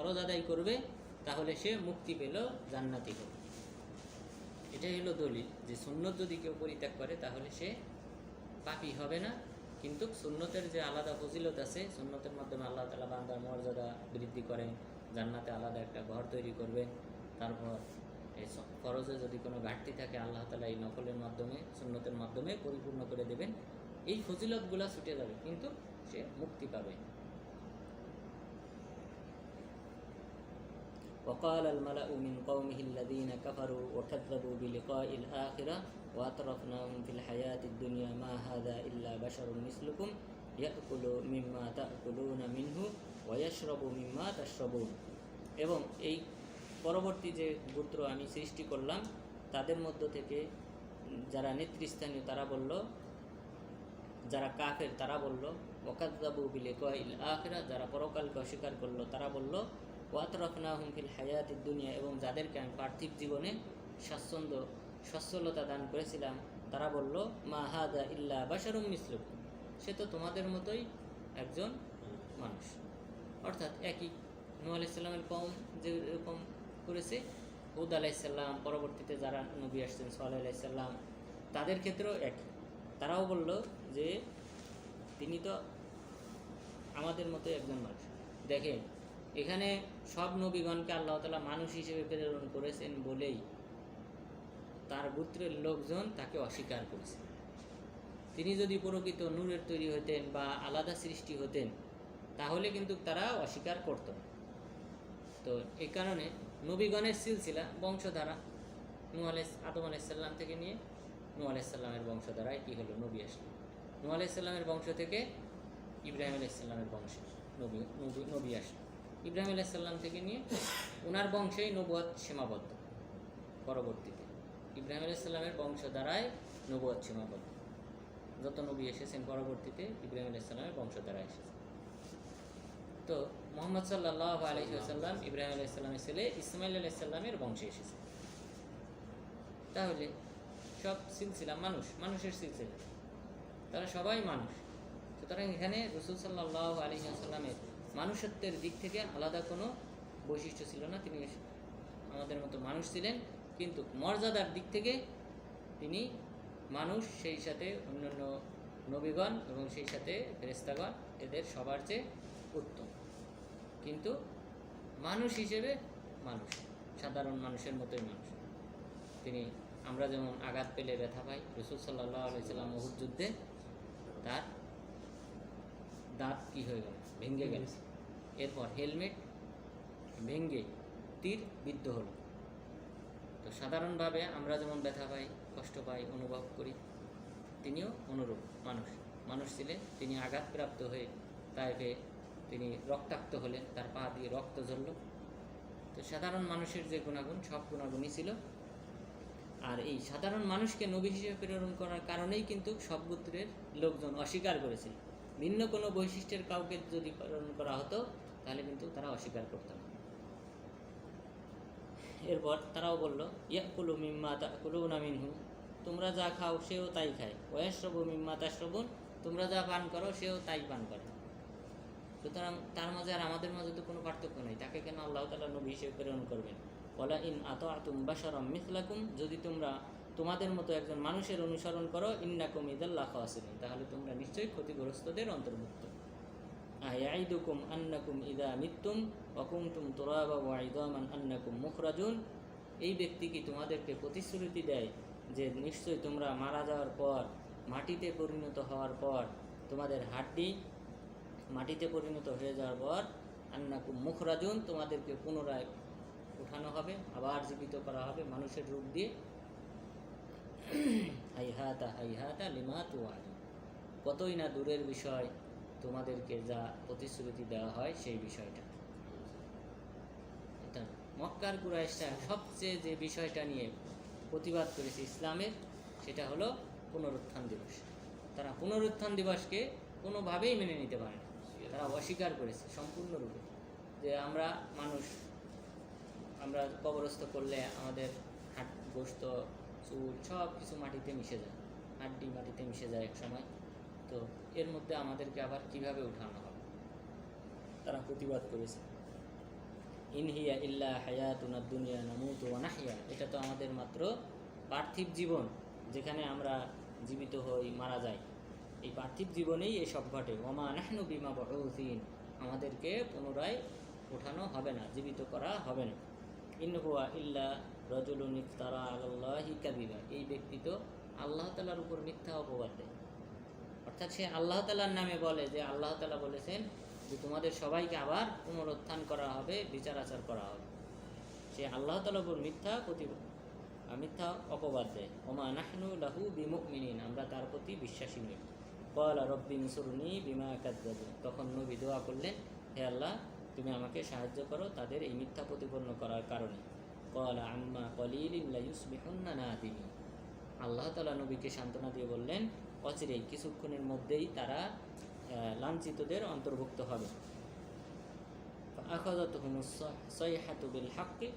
ফরজ আদায় করবে, তাহলে সে মুক্তি পেল জান্নাতি হবে এটাই হলো দলিল যে সুন্নত যদি কেউ পরিত্যাগ করে, তাহলে সে পাপি হবে না। কিন্তু সুন্নতের যে আলাদা ফজিলত আছে, সুন্নতের মাধ্যমে আল্লাহ তালা বান্দার মর্যাদা বৃদ্ধি করেন জান্নাতে আলাদা একটা ঘর তৈরি করবেন তারপর এই ফরজে যদি কোনো ঘাটতি থাকে, আল্লাহ তালা এই নকলের মাধ্যমে, সুন্নতের মাধ্যমে পরিপূর্ণ করে দেবেন। এই ফজিলতগুলা ছুটে যাবে, কিন্তু সে মুক্তি পাবে। وقال الملأ من قومه الذين كفروا وكذبوا بلقاء الآخرة وأترفناهم في الحياة الدنيا ما هذا إلا بشر مثلكم يأكل مما تأكلون منه ويشرب مما تشربون এবং এই পরবর্তী যে গোত্র আমি সৃষ্টি করলাম তাদের মধ্য থেকে যারা নেতৃস্থানীয় তারা বলল যারা কাফের তারা বলল ওকাদ্দাবু বিলে কয়েল আখেরা যারা পরকালকে অস্বীকার করলো তারা বলল ওয়াতরফনা হুমফিল হায়াতি দুনিয়া এবং যাদেরকে আমি পার্থিব জীবনে স্বাচ্ছন্দ্য, সচ্ছলতা দান করেছিলাম, তারা বলল, মা হাদা ইল্লা বাসারুম মিসলুক সে তো তোমাদের মতোই একজন মানুষ। অর্থাৎ একই। নূহ আলাইসাল্লামের কম যেরকম করেছে, হুদ আলাইসাল্লাম পরবর্তীতে যারা নবী আসছেন সোহাল আলাইসাল্লাম তাদের ক্ষেত্রেও একই। তারাও বলল যে, তিনি তো আমাদের মতো একজন মানুষ। দেখেন এখানে সব নবীগণকে আল্লাহ তালা মানুষ হিসেবে প্রেরণ করেছেন বলেই তার গোত্রের লোকজন তাকে অস্বীকার করেছে। তিনি যদি প্রকৃত নূরের তৈরি হতেন বা আলাদা সৃষ্টি হতেন, তাহলে কিন্তু তারা অস্বীকার করত না। তো এই কারণে নবীগণের সিলসিলা বংশধারা নূ আদম আলাইসাল্লাম থেকে নিয়ে নূ আলাইসাল্লামের বংশধারায় কী হলো? নবী আসলো। নূ আলাইসাল্লামের বংশ থেকে ইব্রাহিম আলাইসাল্লামের বংশ নবী নবী নবী আসলো। ইব্রাহিম আলাইসাল্লাম থেকে নিয়ে ওনার বংশেই নবুয়াত সীমাবদ্ধ, পরবর্তীতে। ইব্রাহিম আলাইসাল্লামের বংশ দ্বারায় নবুয়াত সীমাবদ্ধ। যত নবী এসেছেন, পরবর্তীতে ইব্রাহিম আলাইসাল্লামের বংশ দ্বারা এসেছেন। তো মোহাম্মদ সাল্লাহ আলহিহাসাল্লাম ইব্রাহিম আলাইসাল্লামের ছেলে ইসমাইল আলাইসাল্লামের বংশে এসেছে। তাহলে সব সিলসিলা মানুষ, মানুষের সিলসিলা। তারা সবাই মানুষ। সুতরাং এখানে রসুল সাল্লাহ আলহিহাসাল্লামের মানুষত্বের দিক থেকে আলাদা কোনো বৈশিষ্ট্য ছিল না। তিনি আমাদের মতো মানুষ ছিলেন, কিন্তু মর্যাদার দিক থেকে তিনি মানুষ, সেই সাথে অন্যান্য নবীগণ এবং সেই সাথে ফেরেস্তাগণ এদের সবার চেয়ে উত্তম। কিন্তু মানুষ হিসেবে মানুষ, সাধারণ মানুষের মতোই মানুষ। তিনি, আমরা যেমন আঘাত পেলে ব্যথা পাই, রসুল সাল্লাহ আলাইসাল্লাম মহুদ যুদ্ধে তার দাঁত কি হয়ে গেল? ভেঙে গেল। এরপর হেলমেট ভেঙে তীর বিদ্ধ হলো। তো সাধারণভাবে আমরা যেমন ব্যথা পাই, কষ্ট পাই, অনুভব করি, তিনিও অনুরূপ মানুষ। মানুষ ছিলেন তিনি আঘাতপ্রাপ্ত হয়ে তাইফে তিনি রক্তাক্ত হলেন, তার পা দিয়ে রক্ত ঝরল। তো সাধারণ মানুষের যে গুণাগুণ, সব গুণাগুণই ছিল। আর এই সাধারণ মানুষকে নবী হিসেবে প্রেরণ করার কারণেই কিন্তু সব গোত্রের লোকজন অস্বীকার করেছিল। ভিন্ন কোনো বৈশিষ্ট্যের কাউকে যদি প্রেরণ করা হতো, তাহলে কিন্তু তারা অস্বীকার করতো না। এরপর তারাও বলল, ইয়াকুলু মিম্মা তাকুলু না মিনহু, তোমরা যা খাও সেও তাই খায়। ওয়াশরবু মিম্মা তাশরবুন, তোমরা যা পান করো সেও তাই পান করে। সুতরাং তার মাঝে আর আমাদের মাঝে তো কোনো পার্থক্য নেই। তাকে কেন আল্লাহ তালা নবী হিসেবে প্রেরণ করবেন? বলা ইন আত আতুম বাসারম মিথলাকুম যদি তোমরা তোমাদের মতো একজন মানুষের অনুসরণ করো ইন্নাকুম ইদাল্লাহ খাওয়াসিন তাহলে তোমরা নিশ্চয়ই ক্ষতিগ্রস্তদের অন্তর্ভুক্ত। আয়াইদুকুম আন্নাকুম ইদা মিত্তুম অকুমতুম তোরাবা ওয়াইদামান আন্নাকুম মুখরাজুন। এই ব্যক্তি কি তোমাদেরকে প্রতিশ্রুতি দেয় যে নিশ্চয়ই তোমরা মারা যাওয়ার পর, মাটিতে পরিণত হওয়ার পর, তোমাদের হাড্ডি মাটিতে পরিণত হয়ে যাওয়ার পর আন্নাকুম মুখরাজুন, তোমাদেরকে পুনরায় উঠানো হবে, আবার জীবিত করা হবে মানুষের রূপ দিয়ে। হাইহাতা হাইহাতা লিমা কতই না দূরের বিষয় তোমাদেরকে যা প্রতিশ্রুতি দেওয়া হয় সেই বিষয়টা। এটা মক্কার কুরাইশটা সবচেয়ে যে বিষয়টা নিয়ে প্রতিবাদ করেছে ইসলামের, সেটা হলো পুনরুত্থান দিবস। তারা পুনরুত্থান দিবসকে কোনোভাবেই মেনে নিতে পারে না। তারা অস্বীকার করেছে সম্পূর্ণরূপে যে আমরা মানুষ, আমরা কবরস্থ করলে আমাদের হাট গোস্ত চুল সব কিছু মাটিতে মিশে যায়। হাড্ডি মাটিতে মিশে যায় এক সময়। তো এর মধ্যে আমাদেরকে আবার কীভাবে উঠানো হবে? তারা প্রতিবাদ করেছে। ইনহিয়া ইল্লা হায়াতুনা দুনিয়া নামুতু ওয়া নাহইয়া। এটা তো আমাদের মাত্র পার্থিব জীবন যেখানে আমরা জীবিত হই মারা যাই। এই পার্থিব জীবনেই এসব ঘটে। ওমা নাহনু বিমা বহসিন আমাদেরকে পুনরায় ওঠানো হবে না জীবিত করা হবে না। ইনহুয়া ইল্লা রজুলুন ইফতারা আলাল্লাহি কাযিবা। এই ব্যক্তি তো আল্লাহ তালার উপর মিথ্যা অপবাদ দেয়। অর্থাৎ সে আল্লাহ তালার নামে বলে যে আল্লাহ তালা বলেছেন যে তোমাদের সবাইকে আবার পুনরুত্থান করা হবে, বিচার আচার করা হবে। সে আল্লাহ তালার উপর মিথ্যা প্রতি মিথ্যা অপবাদ দেয়। ওমা নাহনু লাহু বিমুমিনিন, আমরা তার প্রতি বিশ্বাসী নই। কলা রব্বি মুসুরনি বিমা কাদ্দাবু তখন নবী দোয়া করলেন, হে আল্লাহ, তুমি আমাকে সাহায্য করো তাদের এই মিথ্যা প্রতিপন্ন করার কারণে। কলা আম্মা কলিলিন লাইউসবিহুন্না নাদিমি আল্লাহ তাআলা নবীকে সান্ত্বনা দিয়ে বললেন অচিরেই কিছুক্ষণের মধ্যেই তারা লাঞ্ছিতদের অন্তর্ভুক্ত হবে। আখাজত সৈহাতু বিল হাক্কি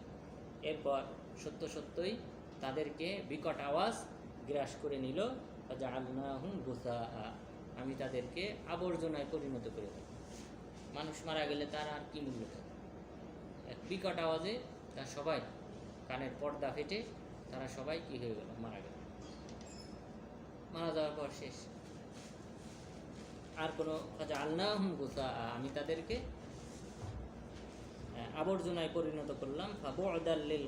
এরপর সত্য সত্যই তাদেরকে বিকট আওয়াজ গ্রাস করে নিল হুম গুসা আমি তাদেরকে আবর্জনায় পরিণত করে দেব। মানুষ মারা গেলে তার আর কি মূল্য থাকে? বিকট আওয়াজে তার সবাই কানের পর্দা ফেটে তারা সবাই কি হয়ে গেল? মারা গেল। মারা যাওয়ার পর শেষ। আর কোনো কাজে আল্লাহ হুম গুসা, আমি তাদেরকে আবর্জনায় পরিণত করলাম। ফাবুদাল্লিল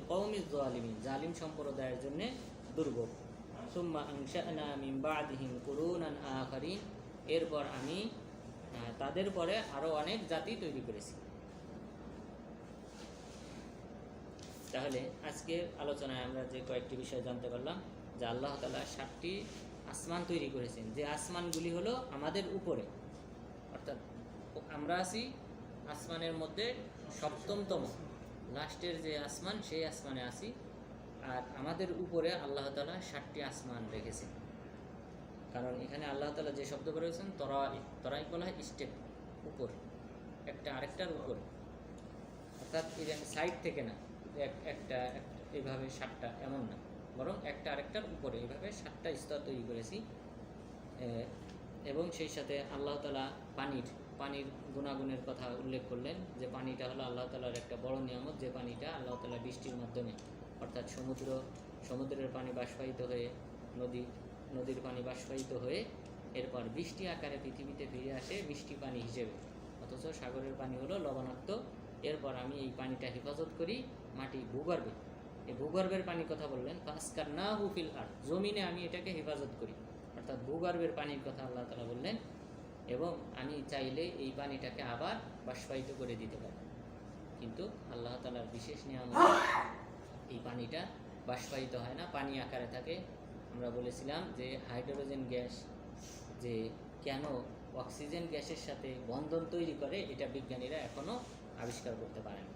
জালিমিন জালিম সম্প্রদায়ের জন্য দুর্ভোগ। সুম্মা বা'দিহিম কুরুনান আখারিন। এরপর আমি তাদের পরে আরও অনেক জাতি তৈরি করেছি। তাহলে আজকের আলোচনায় আমরা যে কয়েকটি বিষয় জানতে পারলাম, যে আল্লাহ তালা সাতটি আসমান তৈরি করেছেন। যে আসমানগুলি হলো আমাদের উপরে। অর্থাৎ আমরা আছি আসমানের মধ্যে সপ্তমতম। লাস্টের যে আসমান, সেই আসমানে আছি। আর আমাদের উপরে আল্লাহ তাআলা ষাটটি আসমান রেখেছেন। কারণ এখানে আল্লাহ তাআলা যে শব্দ করেছেন, তরাই। তরাই বলা হয় স্টেপ, উপর। একটা আরেকটার উপর। অর্থাৎ সাইড থেকে না। একটা একটা এইভাবে সাতটা, এমন না। বরং একটা আরেকটার উপরে এভাবে সাতটা স্তর তৈরি করেছি। এবং সেই সাথে আল্লাহ তালা পানির পানির গুণাগুণের কথা উল্লেখ করলেন যে পানিটা হলো আল্লাহ তালার একটা বড় নিয়ামত, যে পানিটা আল্লাহ তালা বৃষ্টির মাধ্যমে, অর্থাৎ সমুদ্র, সমুদ্রের পানি বাষ্পায়িত হয়ে, নদী, নদীর পানি বাষ্পায়িত হয়ে এরপর বৃষ্টি আকারে পৃথিবীতে ফিরে আসে মিষ্টি পানি হিসেবে। অথচ সাগরের পানি হলো লবণাক্ত। এরপর আমি এই পানিটা হেফাজত করি মাটি ভূগর্ভে। এই ভূগর্ভের পানির কথা বললেন ফাস্কার না হুফিল আর জমিনে আমি এটাকে হেফাজত করি। অর্থাৎ ভূগর্ভের পানির কথা আল্লাহ তালা বললেন, এবং আমি চাইলে এই পানিটাকে আবার বাষ্পায়িত করে দিতে পারি। কিন্তু আল্লাহ তালার বিশেষ নিয়ম এই পানিটা বাষ্পায়িত হয় না, পানি আকারে থাকে। আমরা বলেছিলাম যে হাইড্রোজেন গ্যাস যে কেন অক্সিজেন গ্যাসের সাথে বন্ধন তৈরি করে, এটা বিজ্ঞানীরা এখনও আবিষ্কার করতে পারেন।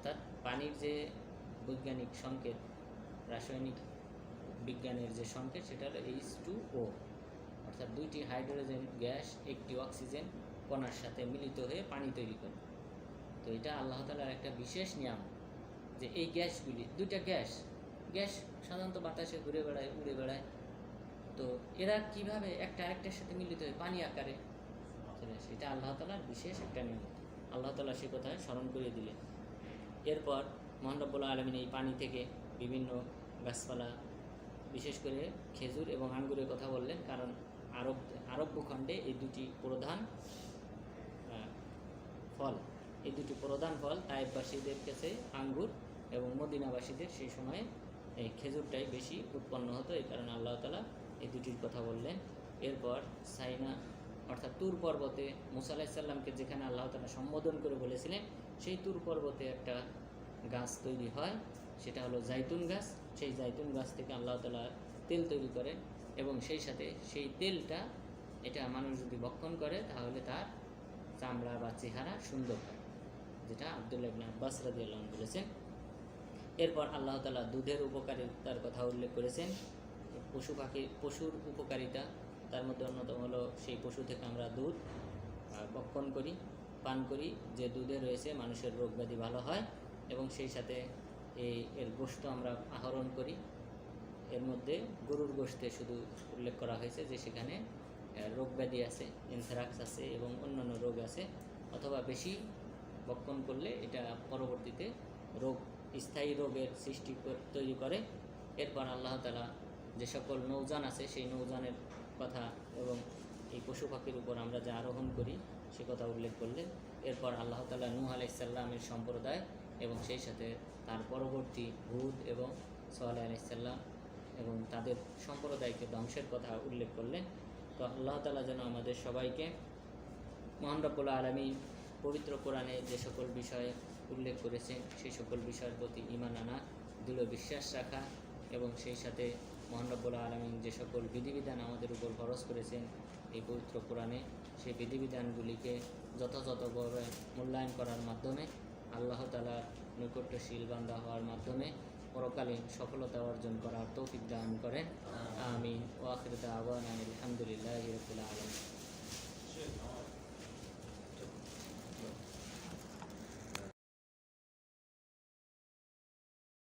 অর্থাৎ পানির যে বৈজ্ঞানিক সংকেত, রাসায়নিক বিজ্ঞানের যে সংকেত সেটা হলো এইচ টু ও অর্থাৎ দুইটি হাইড্রোজেন গ্যাস, একটি অক্সিজেন কণার সাথে মিলিত হয়ে পানি তৈরি করে। তো এটা আল্লাহ তালার একটা বিশেষ নিয়ম যে এই গ্যাসগুলি, দুইটা গ্যাস গ্যাস সাধারণত বাতাসে ঘুরে বেড়ায়, উড়ে বেড়ায়। তো এরা কীভাবে একটা আরেকটার সাথে মিলিত হয়ে পানি আকারে? এটা আল্লাহ তালার বিশেষ একটা নিয়ম আল্লাহ তালা সে কথায় স্মরণ করিয়ে দিলেন। এরপর মহানবুল্লাহ আলমিন এই পানি থেকে বিভিন্ন গাছপালা, বিশেষ করে খেজুর এবং আঙ্গুরের কথা বললেন, কারণ আরব আরব ভূখণ্ডে এই দুটি প্রধান ফল, এই দুটি প্রধান ফল তাইবাসীদের কাছে আঙ্গুর এবং মদিনাবাসীদের সেই সময়ে এই খেজুরটাই বেশি উৎপন্ন হতো, এই কারণে আল্লাহ তালা এই দুটির কথা বললেন। এরপর সাইনা, অর্থাৎ তুর পর্বতে মুসা আলাহিসাল্লামকে যেখানে আল্লাহ তালা সম্বোধন করে বলেছিলেন সেই তুর পর্বতে একটা গাছ তৈরি হয় সেটা হলো জাইতুন গাছ। সেই জাইতুন গাছ থেকে আল্লাহ তালা তেল তৈরি করেন এবং সেই সাথে সেই তেলটা এটা মানুষ যদি ভক্ষণ করে তাহলে তার চামড়া বা চেহারা সুন্দর হয় যেটা আবদুল্লাহ ইবনে আব্বাস রাদিয়াল্লাহু বলেছেন। এরপর আল্লাহ তাআলা দুধের উপকারিতার কথা উল্লেখ করেছেন। পশু পাখি পশুর উপকারিতা তার মধ্যে অন্যতম হলো সেই পশু থেকে আমরা দুধ আহ, ভক্ষণ করি। পান করি যে দুধে রয়েছে মানুষের রোগ ব্যাধি ভালো হয় এবং সেই সাথে এই এর গোষ্ঠ আমরা আহরণ করি। এর মধ্যে গরুর গোষ্ঠে শুধু উল্লেখ করা হয়েছে যে সেখানে রোগ ব্যাধি আছে এনথ্রাক্স আছে এবং অন্যান্য রোগ আছে অথবা বেশি ভক্ষণ করলে এটা পরবর্তীতে রোগ, স্থায়ী রোগের সৃষ্টি তৈরি করে। এরপর আল্লাহ তালা যে সকল নৌযান আছে সেই নৌযানের কথা এবং এই পশু পাখির উপর আমরা যে আরোহণ করি সে কথা উল্লেখ করলেন। এরপর আল্লাহ তালা নূহ আলাইসাল্লামের সম্প্রদায় এবং সেই সাথে তার পরবর্তী হুদ এবং সোহাল আলাইসাল্লাম এবং তাদের সম্প্রদায়কে ধ্বংসের কথা উল্লেখ করলেন। তো আল্লাহ তালা যেন আমাদের সবাইকে মহান রব্বুল আলমী পবিত্র কোরআনে যে সকল বিষয়ে উল্লেখ করেছেন, সেই সকল বিষয়ের প্রতি ইমান আনা, দৃঢ় বিশ্বাস রাখা এবং সেই সাথে মহান রব্বুল আলমিন যে সকল বিধিবিধান আমাদের উপর খরচ করেছেন এই পবিত্র কোরআনে সেই বিধিবিধানগুলিকে যথাযথভাবে মূল্যায়ন করার মাধ্যমে আল্লাহ তালার নৈকট্যশীল বান্দা হওয়ার মাধ্যমে পরকালীন সফলতা অর্জন করার তৌফিক দান করেন। আমি ওয়াখির দাওয়ান আলহামদুলিল্লাহ রবিল আলম